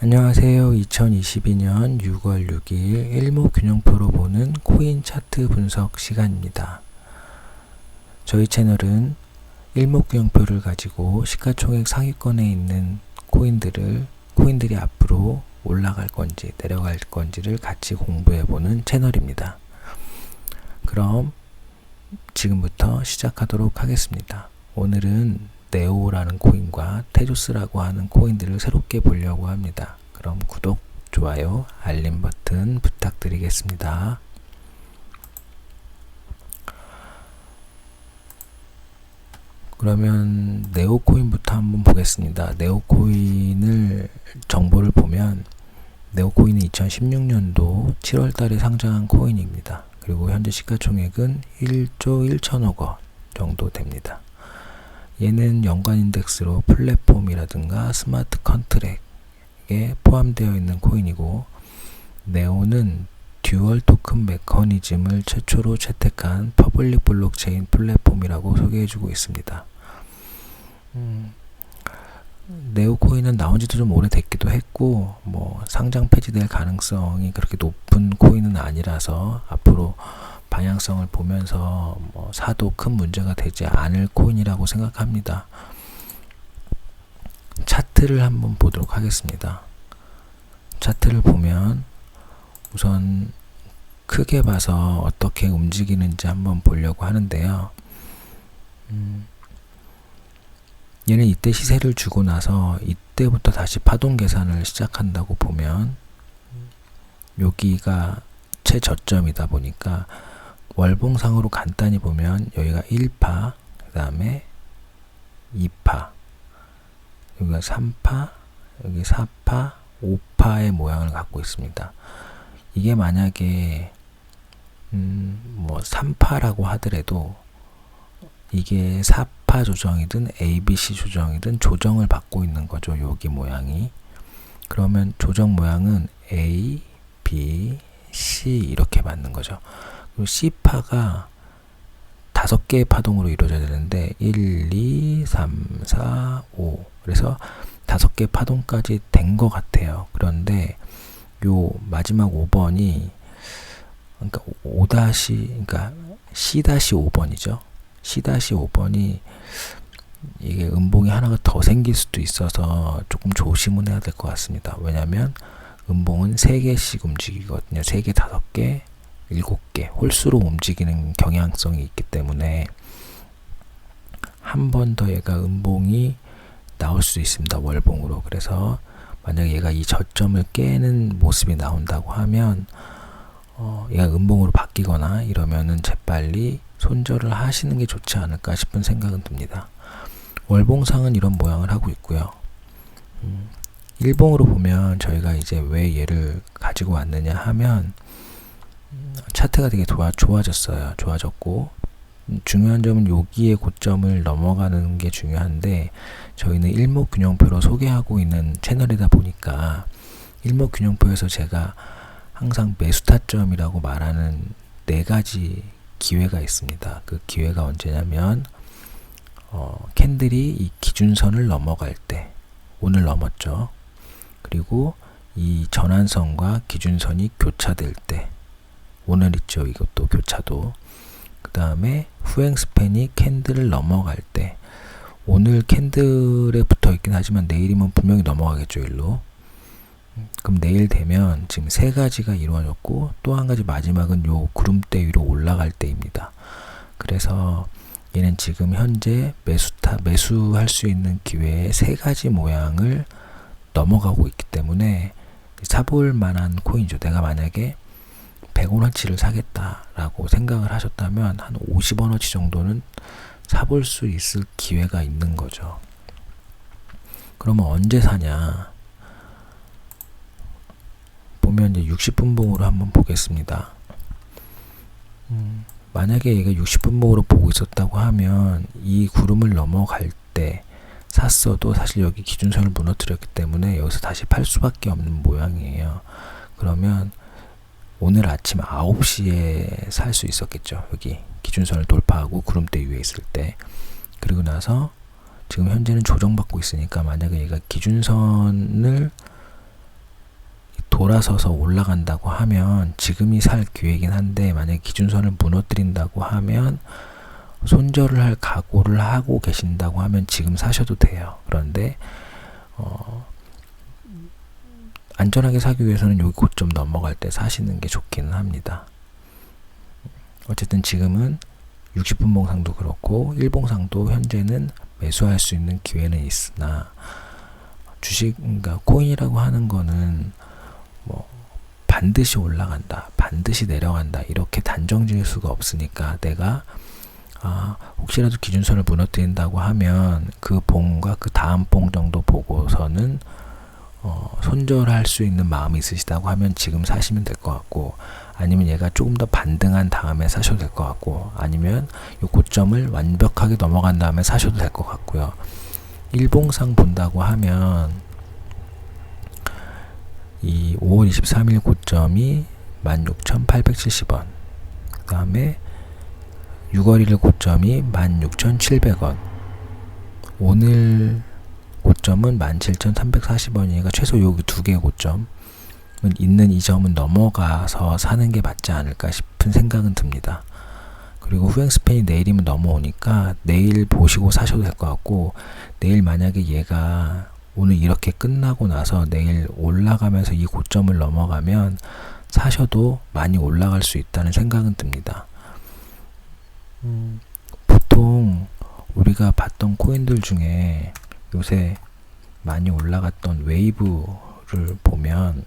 안녕하세요. 2022년 6월 6일 일목균형표로 보는 코인 차트 분석 시간입니다. 저희 채널은 일목균형표를 가지고 시가총액 상위권에 있는 코인들을 코인들이 앞으로 올라갈 건지 내려갈 건지를 같이 공부해 보는 채널입니다. 그럼 지금부터 시작하도록 하겠습니다. 오늘은 네오라는 코인과 테조스라고 하는 코인들을 새롭게 보려고 합니다. 그럼 구독, 좋아요, 알림 버튼 부탁드리겠습니다. 그러면 네오코인부터 한번 보겠습니다. 네오코인을 정보를 보면 네오코인은 2016년도 7월 달에 상장한 코인입니다. 그리고 현재 시가총액은 1조 1천억 원 정도 됩니다. 얘는 연관 인덱스로 플랫폼이라든가 스마트 컨트랙에 포함되어 있는 코인이고 네오는 듀얼 토큰 메커니즘을 최초로 채택한 퍼블릭 블록체인 플랫폼이라고 소개해주고 있습니다. 음, 네오코인은 나온 지도 좀 오래됐기도 했고 뭐 상장 폐지될 가능성이 그렇게 높은 코인은 아니라서 앞으로 방향성을 보면서 뭐 사도 큰 문제가 되지 않을 코인이라고 생각합니다. 차트를 한번 보도록 하겠습니다. 차트를 보면 우선 크게 봐서 어떻게 움직이는지 한번 보려고 하는데요. 음, 얘는 이때 시세를 주고 나서 이때부터 다시 파동 계산을 시작한다고 보면 여기가 최저점이다 보니까 월봉상으로 간단히 보면 여기가 1파, 그 다음에 2파, 여기가 3파, 여기 4파, 5파의 모양을 갖고 있습니다. 이게 만약에 음, 뭐 3파라고 하더라도 이게 4파 조정이든 ABC 조정이든 조정을 받고 있는 거죠. 여기 모양이. 그러면 조정 모양은 A, B, C 이렇게 맞는 거죠. 그리고 C파가 다섯 개의 파동으로 이루어져야 되는데 1, 2, 3, 4, 5 그래서 다섯 개 파동까지 된 것 같아요. 그런데 요 마지막 5번이 그러니까 5 그러니까 C-5번이죠. C-5번이 이게 음봉이 하나가 더 생길 수도 있어서 조금 조심은 해야 될 것 같습니다. 왜냐하면 음봉은 3개씩 움직이거든요. 3개, 5개, 7개 홀수로 움직이는 경향성이 있기 때문에 한 번 더 얘가 음봉이 나올 수 있습니다. 월봉으로. 그래서 만약 얘가 이 저점을 깨는 모습이 나온다고 하면 어, 얘가 음봉으로 바뀌거나 이러면은 재빨리 손절을 하시는 게 좋지 않을까 싶은 생각은 듭니다. 월봉상은 이런 모양을 하고 있고요. 음, 일봉으로 보면 저희가 이제 왜 얘를 가지고 왔느냐 하면 차트가 되게 좋아, 좋아졌어요. 좋아졌고 중요한 점은 여기에 고점을 넘어가는 게 중요한데 저희는 일목균형표로 소개하고 있는 채널이다 보니까 일목균형표에서 제가 항상 매수 타점이라고 말하는 네 가지 기회가 있습니다. 그 기회가 언제냐면 어, 캔들이 이 기준선을 넘어갈 때 오늘 넘었죠. 그리고 이 전환선과 기준선이 교차될 때 오늘 있죠. 이것도 교차도. 그 다음에 후행 스팬이 캔들을 넘어갈 때 오늘 캔들에 붙어 있긴 하지만 내일이면 분명히 넘어가겠죠. 일로. 그럼 내일 되면 지금 세 가지가 이루어졌고 또 한 가지 마지막은 요 구름대 위로 올라갈 때입니다. 그래서 얘는 지금 현재 매수타 매수할 수 있는 기회의 세 가지 모양을 넘어가고 있기 때문에 사볼 만한 코인이죠. 내가 만약에 100원어치를 사겠다라고 생각을 하셨다면 한 50원어치 정도는 사볼 수 있을 기회가 있는 거죠. 그러면 언제 사냐? 보면 이제 60분봉으로 한번 보겠습니다. 음, 만약에 얘가 60분봉으로 보고 있었다고 하면 이 구름을 넘어갈 때 샀어도 사실 여기 기준선을 무너뜨렸기 때문에 여기서 다시 팔 수밖에 없는 모양이에요. 그러면 오늘 아침 9시에 살 수 있었겠죠. 여기 기준선을 돌파하고 구름대 위에 있을 때. 그리고 나서 지금 현재는 조정받고 있으니까 만약에 얘가 기준선을 돌아서서 올라간다고 하면 지금이 살 기회이긴 한데 만약에 기준선을 무너뜨린다고 하면 손절을 할 각오를 하고 계신다고 하면 지금 사셔도 돼요. 그런데 어, 안전하게 사기 위해서는 여기 고점 넘어갈 때 사시는 게 좋기는 합니다. 어쨌든 지금은 60분 봉상도 그렇고 1봉상도 현재는 매수할 수 있는 기회는 있으나 주식 그러니까 코인이라고 하는 거는 뭐 반드시 올라간다, 반드시 내려간다 이렇게 단정 지을 수가 없으니까 내가 아, 혹시라도 기준선을 무너뜨린다고 하면 그 봉과 그 다음 봉 정도 보고서는 어, 손절할 수 있는 마음이 있으시다고 하면 지금 사시면 될 것 같고 아니면 얘가 조금 더 반등한 다음에 사셔도 될 것 같고 아니면 이 고점을 완벽하게 넘어간 다음에 사셔도 될 것 같고요. 일봉상 본다고 하면 이 5월 23일 고점이 16,870원 그 다음에 6월 1일 고점이 16,700원 오늘 고점은 17,340원이니까 최소 여기 두 개의 고점 있는 이 점은 넘어가서 사는 게 맞지 않을까 싶은 생각은 듭니다. 그리고 후행 스팬이 내일이면 넘어오니까 내일 보시고 사셔도 될 것 같고 내일 만약에 얘가 오늘 이렇게 끝나고 나서 내일 올라가면서 이 고점을 넘어가면 사셔도 많이 올라갈 수 있다는 생각은 듭니다. 음, 보통 우리가 봤던 코인들 중에 요새 많이 올라갔던 웨이브를 보면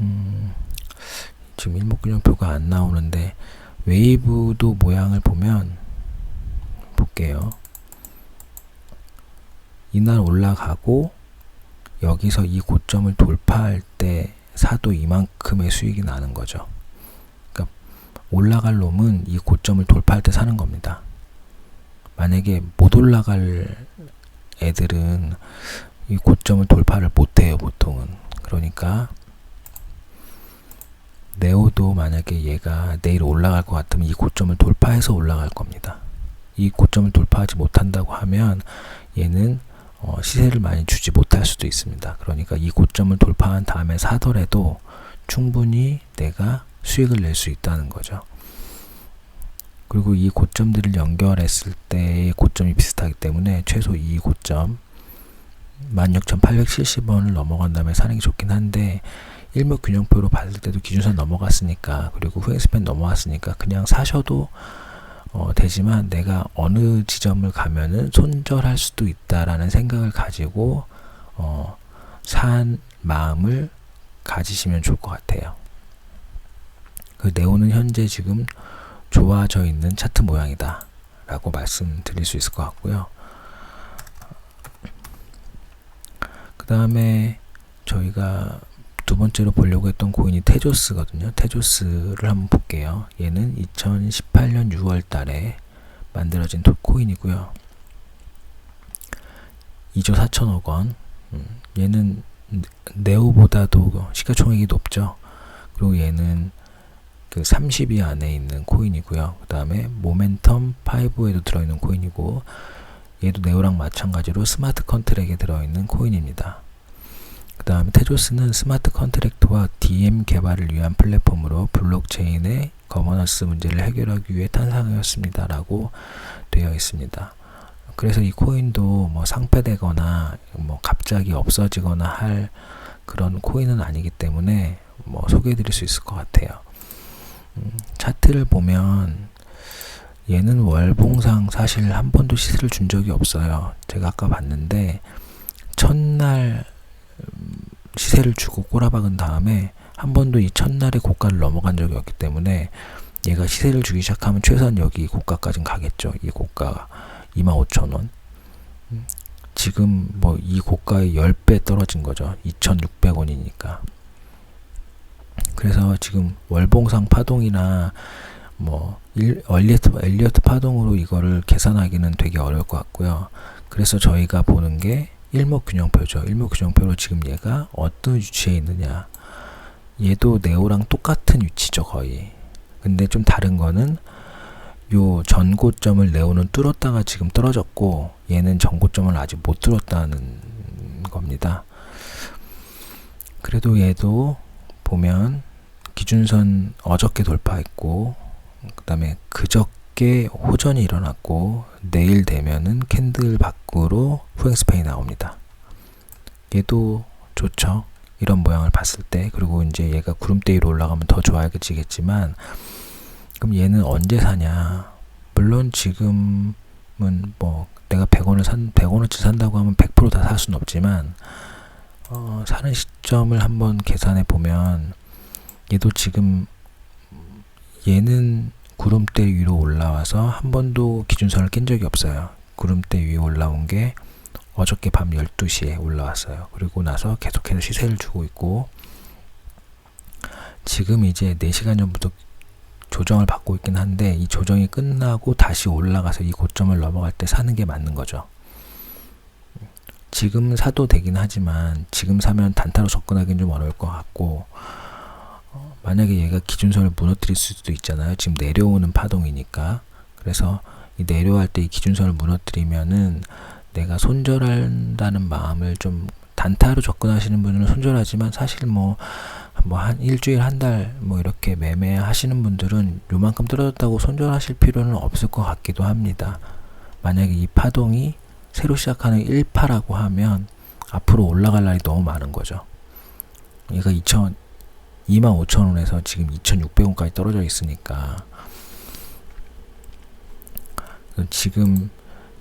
음, 지금 일목균형표가 안 나오는데 웨이브도 모양을 보면 볼게요. 이날 올라가고 여기서 이 고점을 돌파할 때 사도 이만큼의 수익이 나는 거죠. 그러니까 올라갈 놈은 이 고점을 돌파할 때 사는 겁니다. 만약에 못 올라갈 애들은 이 고점을 돌파를 못 해요, 보통은. 그러니까 네오도 만약에 얘가 내일 올라갈 것 같으면 이 고점을 돌파해서 올라갈 겁니다. 이 고점을 돌파하지 못한다고 하면 얘는 어, 시세를 많이 주지 못할 수도 있습니다. 그러니까 이 고점을 돌파한 다음에 사더라도 충분히 내가 수익을 낼 수 있다는 거죠. 그리고 이 고점들을 연결했을 때의 고점이 비슷하기 때문에 최소 이 고점 16,870원을 넘어간 다음에 사는 게 좋긴 한데 일목균형표로 봤을 때도 기준선 넘어갔으니까 그리고 후행스팬 넘어갔으니까 그냥 사셔도 어, 되지만 내가 어느 지점을 가면은 손절할 수도 있다라는 생각을 가지고 어, 산 마음을 가지시면 좋을 것 같아요. 그 네오는 현재 지금 좋아져 있는 차트 모양이다 라고 말씀드릴 수 있을 것 같고요. 그 다음에 저희가 두 번째로 보려고 했던 코인이 테조스거든요. 테조스를 한번 볼게요. 얘는 2018년 6월 달에 만들어진 코인이고요. 2조 4천억 원. 음, 얘는 네오보다도 시가총액이 높죠. 그리고 얘는 그 30위 안에 있는 코인이고요. 그 다음에 모멘텀 5에도 들어있는 코인이고 얘도 네오랑 마찬가지로 스마트 컨트랙에 들어있는 코인입니다. 그 다음에 테조스는 스마트 컨트랙트와 DM 개발을 위한 플랫폼으로 블록체인의 거버넌스 문제를 해결하기 위해 탄생하였습니다. 라고 되어 있습니다. 그래서 이 코인도 뭐 상폐되거나 뭐 갑자기 없어지거나 할 그런 코인은 아니기 때문에 뭐 소개해 드릴 수 있을 것 같아요. 음, 차트를 보면 얘는 월봉상 사실 한 번도 시세를 준 적이 없어요. 제가 아까 봤는데 첫날 시세를 주고 꼬라박은 다음에 한 번도 이 첫날의 고가를 넘어간 적이 없기 때문에 얘가 시세를 주기 시작하면 최소한 여기 고가까지는 가겠죠. 이 고가 25,000원. 지금 뭐 이 고가의 10배 떨어진 거죠. 2,600원이니까. 그래서 지금 월봉상 파동이나 뭐 엘리어트, 엘리어트 파동으로 이거를 계산하기는 되게 어려울 것 같고요. 그래서 저희가 보는 게 일목균형표죠. 일목균형표로 지금 얘가 어떤 위치에 있느냐. 얘도 네오랑 똑같은 위치죠, 거의. 근데 좀 다른 거는 요 전고점을 네오는 뚫었다가 지금 떨어졌고 얘는 전고점을 아직 못 뚫었다는 겁니다. 그래도 얘도 보면 기준선 어저께 돌파했고 그다음에 그저 께 호전이 일어났고 내일 되면은 캔들 밖으로 후행스페이 나옵니다. 얘도 좋죠. 이런 모양을 봤을 때 그리고 이제 얘가 구름대 위로 올라가면 더 좋아지겠지만 그럼 얘는 언제 사냐? 물론 지금은 뭐 내가 100원을 산 100원어치 산다고 하면 100%다 살 수는 없지만 어, 사는 시점을 한번 계산해 보면 얘도 지금 얘는 구름대 위로 올라와서 한 번도 기준선을 깬 적이 없어요. 구름대 위에 올라온 게 어저께 밤 12시에 올라왔어요. 그리고 나서 계속해서 시세를 주고 있고 지금 이제 4시간 전부터 조정을 받고 있긴 한데 이 조정이 끝나고 다시 올라가서 이 고점을 넘어갈 때 사는 게 맞는 거죠. 지금 사도 되긴 하지만 지금 사면 단타로 접근하기는 좀 어려울 것 같고 어, 만약에 얘가 기준선을 무너뜨릴 수도 있잖아요. 지금 내려오는 파동이니까 그래서 이 내려갈 때 이 기준선을 무너뜨리면은 내가 손절한다는 마음을 좀 단타로 접근하시는 분들은 손절하지만 사실 뭐 뭐 한 일주일 한 달 뭐 이렇게 매매하시는 분들은 요만큼 떨어졌다고 손절하실 필요는 없을 것 같기도 합니다. 만약에 이 파동이 새로 시작하는 1파라고 하면 앞으로 올라갈 날이 너무 많은 거죠. 얘가 2천 25,000원에서 지금 2,600원까지 떨어져 있으니까. 지금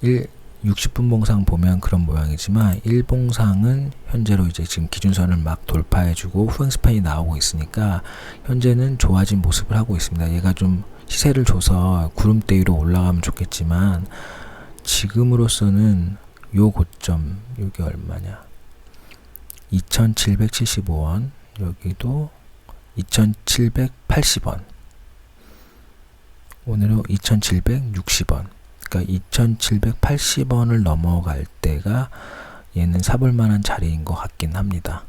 1 60분 봉상 보면 그런 모양이지만 1봉상은 현재로 이제 지금 기준선을 막 돌파해주고 후행 스판이 나오고 있으니까 현재는 좋아진 모습을 하고 있습니다. 얘가 좀 시세를 줘서 구름대 위로 올라가면 좋겠지만 지금으로서는 요 고점 요게 얼마냐? 2775원. 여기도 2780원 오늘은 2760원 그러니까 2780원을 넘어갈 때가 얘는 사볼 만한 자리인 것 같긴 합니다.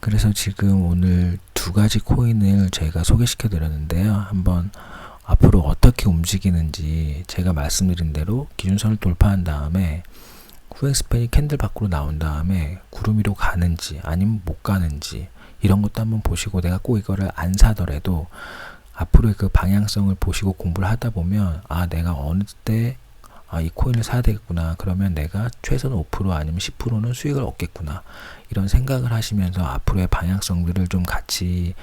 그래서 지금 오늘 두 가지 코인을 제가 소개시켜 드렸는데요. 한번 앞으로 어떻게 움직이는지 제가 말씀드린 대로 기준선을 돌파한 다음에 스팬이 캔들 밖으로 나온 다음에 구름 위로 가는지 아니면 못 가는지 이런 것도 한번 보시고 내가 꼭 이거를 안 사더라도 앞으로의 그 방향성을 보시고 공부를 하다 보면 아 내가 어느 때 아, 이 코인을 사야 되겠구나. 그러면 내가 최소한 5% 아니면 10%는 수익을 얻겠구나. 이런 생각을 하시면서 앞으로의 방향성들을 좀 같이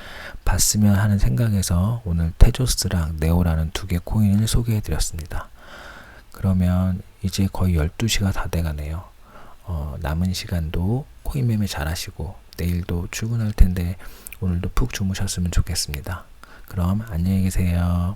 봤으면 하는 생각에서 오늘 테조스랑 네오라는 두 개 코인을 소개해 드렸습니다. 그러면 이제 거의 12시가 다 돼가네요. 어, 남은 시간도 코인 매매 잘 하시고 내일도 출근할 텐데 오늘도 푹 주무셨으면 좋겠습니다. 그럼 안녕히 계세요.